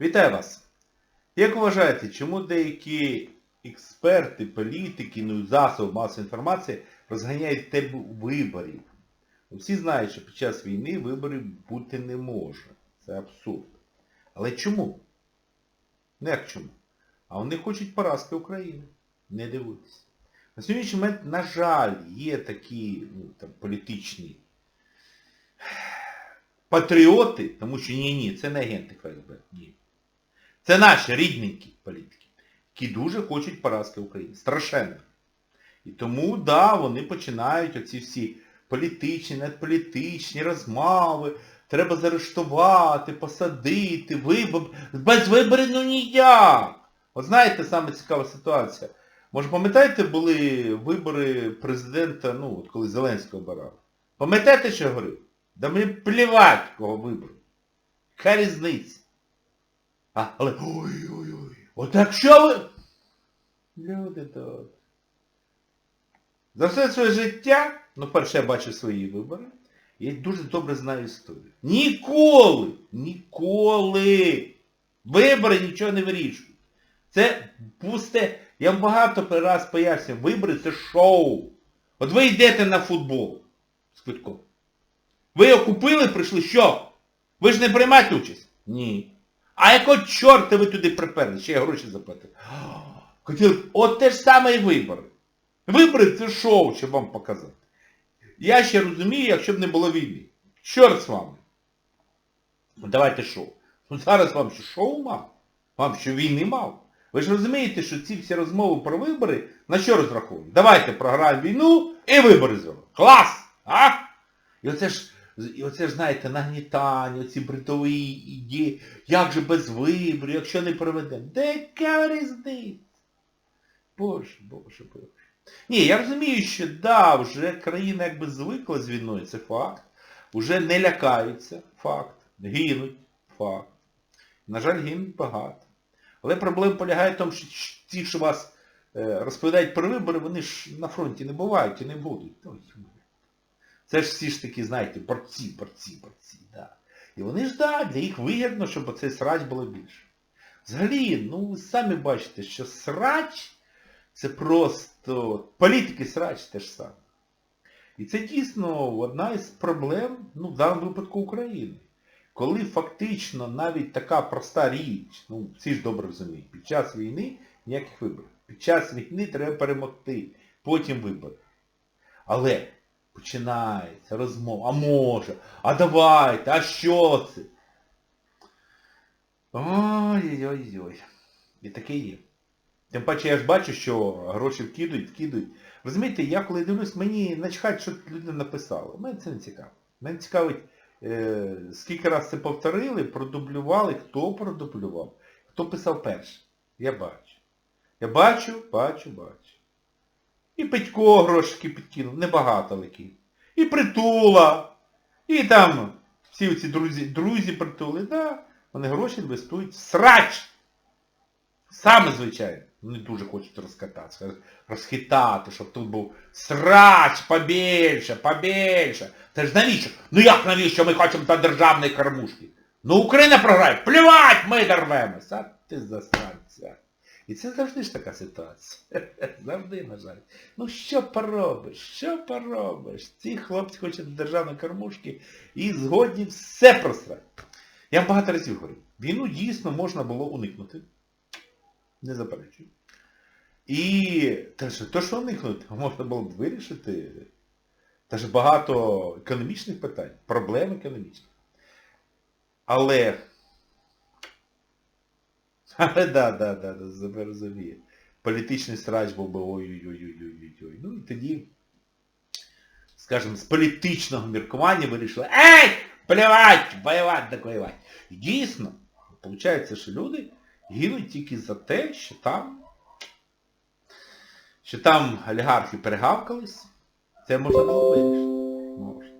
Вітаю вас! Як вважаєте, чому деякі експерти, політики, ну засоби масової інформації розганяють тему виборів? Ну, Всі знають, що під час війни виборів бути не може. Це абсурд. Але чому? Ну як чому? А вони хочуть поразки України. Не дивуйтесь. На сьогоднішній момент, на жаль, є такі ну, там, політичні патріоти, тому що ні-ні, це не агенти ФСБ. Це наші рідненькі політики, які дуже хочуть поразки України. Страшенно. І тому, да, вони починають оці всі політичні, надполітичні розмови, треба заарештувати, посадити, вибор... без виборів ну ніяк. От знаєте, саме цікава ситуація. Може, пам'ятаєте, були вибори президента, ну, от коли Зеленського обирав? Пам'ятаєте, що я говорив? Да мені плівать, кого вибору. Яка різниця? А, але ой-ой-ой. От якщо ви... Люди добрі. За все своє життя, ну перше я бачу свої вибори, я дуже добре знаю історію. Ніколи, ніколи вибори нічого не вирішують. Це пусте, я вам багато раз пояснюю, вибори це шоу. От ви йдете на футбол з квитком. Ви його купили, прийшли, що? Ви ж не приймаєте участь? Ні. А якого чорта ви туди приперли? Ще я гроші заплатив. Хотіли, от те ж саме і вибори. Вибори це шоу, щоб вам показати. Я ще розумію, якщо б не було війни. Чорт з вами. Давайте шоу. Ну зараз вам що шоу мав? Вам що війни мав? Ви ж розумієте, що ці всі розмови про вибори на що розраховані? Давайте програємо війну і вибори зробимо. Клас! А? І оце ж, і оце ж, знаєте, нагнітання, оці бритові ідеї, як же без виборів, якщо не проведемо. Де яка різниця? Боже, боже, боже. Ні, я розумію, що да, вже країна якби звикла з війною, це факт. Уже не лякаються, факт. Гинуть, факт. На жаль, гинуть багато. Але проблема полягає в тому, що ті, що вас е, розповідають про вибори, вони ж на фронті не бувають і не будуть. Це ж всі ж такі, знаєте, борці, борці, борці, да. І вони ж, да, для їх вигідно, щоб оцей срач було більше. Взагалі, ну ви самі бачите, що срач це просто... Політики срач те ж саме. І це дійсно одна із проблем, ну, в даному випадку України. Коли фактично навіть така проста річ, ну, всі ж добре розуміють, під час війни ніяких виборів. Під час війни треба перемогти, потім вибори. Але починається розмова, а може, а давайте, а що це? Ой-ой-ой. І таке є. Тим паче я ж бачу, що гроші вкидують, вкидують. Розумієте, я коли дивлюсь, мені начхать, що людина написала. Мене це не цікаво. Мене цікавить, е, скільки раз це повторили, продублювали, хто продублював, хто писав перший. Я бачу. Я бачу, бачу, бачу. І Петько грошики підкинув, небагато але. І Притула, і там всі ці друзі, друзі притули, да, вони гроші інвестують в срач. Саме, звичайно, не дуже хочуть розкататися, розхитати, щоб тут був срач побільше, побільше. Це ж навіщо? Ну як навіщо ми хочемо до державної кормушки? Ну Україна програє, плювать, ми дорвемось. А ти засранця. І це завжди ж така ситуація. Завжди, на жаль. Ну що поробиш? Що поробиш? Ці хлопці хочуть державної кормушки і згодні все просрати. Я вам багато разів говорю, війну дійсно можна було уникнути. Не заперечую. І те, що, то, що уникнути, можна було б вирішити. Теж багато економічних питань, проблем економічних. Але... Але да, да, да, да, розумію. Політичний срач був би ой-ой-ой-ой-ой-ой. Ну і тоді, скажімо, з політичного міркування вирішили, ей, плювать, воювати, так воювати. Дійсно, виходить, що люди гинуть тільки за те, що там, що там олігархи перегавкались. Це можна було вирішити. Можна.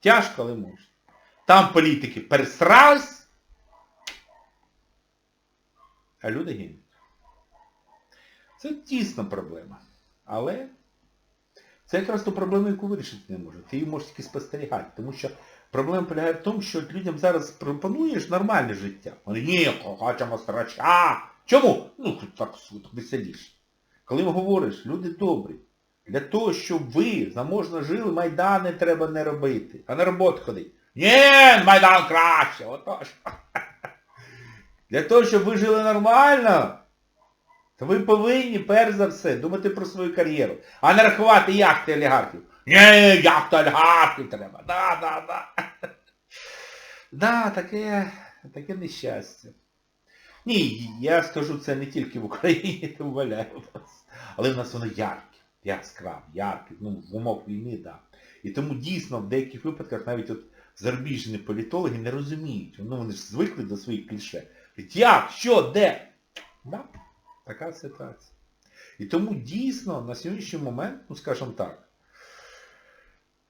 Тяжко, але можна. Там політики пересрались, а люди гинуть. Це дійсно проблема. Але це якраз ту проблему, яку вирішити не може. Ти її можеш тільки спостерігати. Тому що Проблема полягає в тому, що людям зараз пропонуєш нормальне життя. Вони, ні, хочемо срача. Чому? Ну, так веселіше. Коли говориш, люди добрі, для того, щоб ви заможно жили, майдани треба не робити, а на роботу ходити. Ні, майдан краще, отож. Для того, щоб ви жили нормально, то ви повинні, перш за все, думати про свою кар'єру, а не рахувати яхти олігархів. Ні, яхти олігархів треба. Да, да, да. Да, таке, таке нещастя. Ні, я скажу це не тільки в Україні, то валяю вас. Але в нас воно ярке, яскраве, ярке, ну, в умов війни, так. Да. І тому дійсно в деяких випадках навіть от зарубіжні політологи не розуміють. Ну вони ж звикли до своїх кліше. Як? Що? Де? Да, така ситуація. І тому дійсно на сьогоднішній момент, ну скажімо так,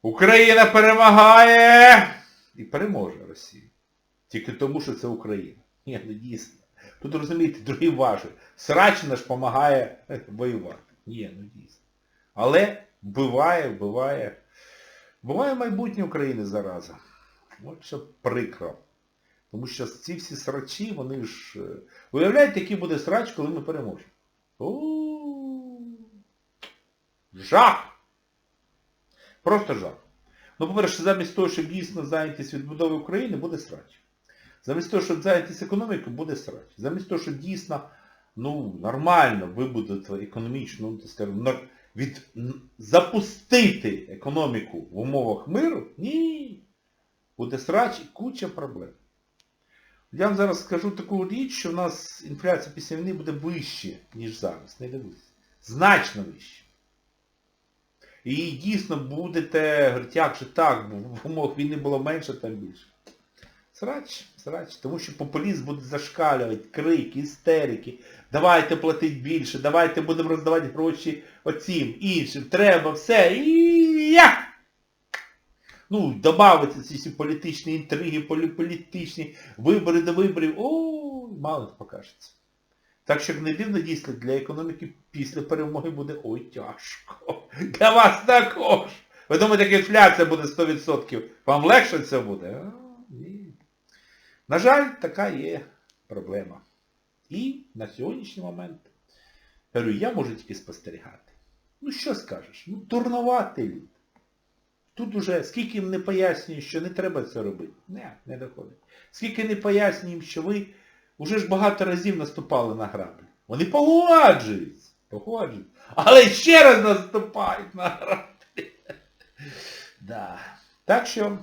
Україна перемагає і переможе Росію. Тільки тому, що це Україна. Ні, ну дійсно. Тут розумієте, другий важить. Срачна ж допомагає воювати. Ні, ну дійсно. Але вбиває, вбиває. Буває майбутнє України зараза. От що прикро. Тому що ці всі срачі, вони ж... е, Уявляєте, який буде срач, коли ми переможемо? Жах! Просто жах. Ну, по-перше, замість того, щоб дійсно зайнятися відбудовою України, буде срач. Замість того, щоб зайнятися економікою, буде срач. Замість того, щоб дійсно ну, нормально вибудувати економічну, ну, так скажемо, від... запустити економіку в умовах миру, ні. Буде срач і куча проблем. Я вам зараз скажу таку річ, що в нас інфляція після війни буде вище, ніж зараз. Не дивуйтесь. Значно вище. І дійсно будете, говорити, як же так, бо в умовах війни було менше, там більше. Срач, срач. Тому що популізм буде зашкалювати, крики, істерики. Давайте платити більше, давайте будемо роздавати гроші оцім, іншим, треба, все. І я! Ну, додавиться ці всі політичні інтриги, полі- політичні вибори до виборів. О, мало не покажеться. Так що не дивно дійсно для економіки після перемоги буде ой тяжко. Для вас також. Ви думаєте, як інфляція буде 100%, вам легше це буде? А, ні. На жаль, така є проблема. І на сьогоднішній момент, говорю, я можу тільки спостерігати. Ну що скажеш? Ну турнувати люди. Тут уже, скільки їм не пояснюю, що не треба це робити. Не, не доходить. Скільки не пояснюємо, що ви вже ж багато разів наступали на граблі. Вони погоджуються. Погоджуються. Але ще раз наступають на граблі. Да. Так що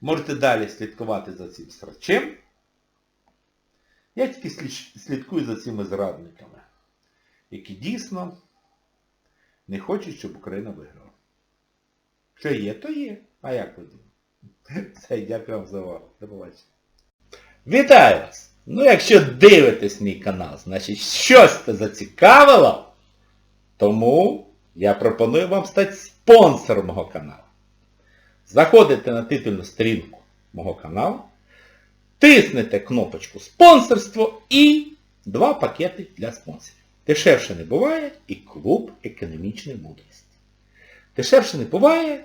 можете далі слідкувати за цим срачем. Я тільки слідкую за цими зрадниками, які дійсно не хочуть, щоб Україна виграла. Що є, то є. А як думаєте? Все, дякую вам за увагу. До побачення. Вітаю вас! Ну якщо дивитесь мій канал, значить щось це зацікавило, тому я пропоную вам стати спонсором мого каналу. Заходите на титульну сторінку мого каналу, тиснете кнопочку спонсорство і два пакети для спонсорів. Дешевше не буває і клуб економічної мудрості. Дешевше не буває,